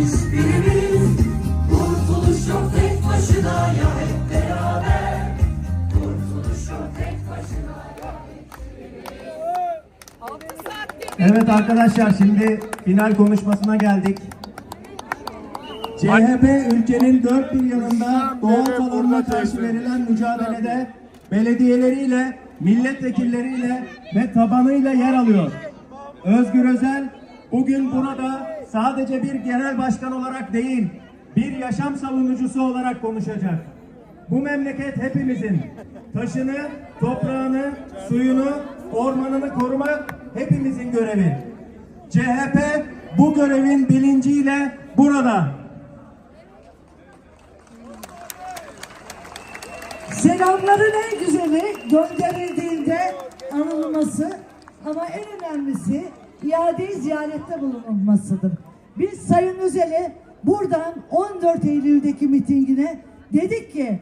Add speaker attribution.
Speaker 1: hiçbirimiz Kurtuluş yok tek başına ya hep beraber Kurtuluş yok tek başına ya
Speaker 2: Evet arkadaşlar şimdi final konuşmasına geldik. CHP ülkenin dört bir yanında doğal alanına karşı verilen mücadelede belediyeleriyle, milletvekilleriyle ve tabanıyla yer alıyor. Özgür Özel bugün burada sadece bir genel başkan olarak değil, bir yaşam savunucusu olarak konuşacak. Bu memleket hepimizin. Taşını, toprağını, suyunu, ormanını korumak hepimizin görevi. CHP bu görevin bilinciyle burada.
Speaker 3: Selamların en güzeli gönderildiğinde anılması ama en önemlisi iade ziyarette bulunulmasıdır. Biz Sayın Özel'e buradan 14 Eylül'deki mitingine dedik ki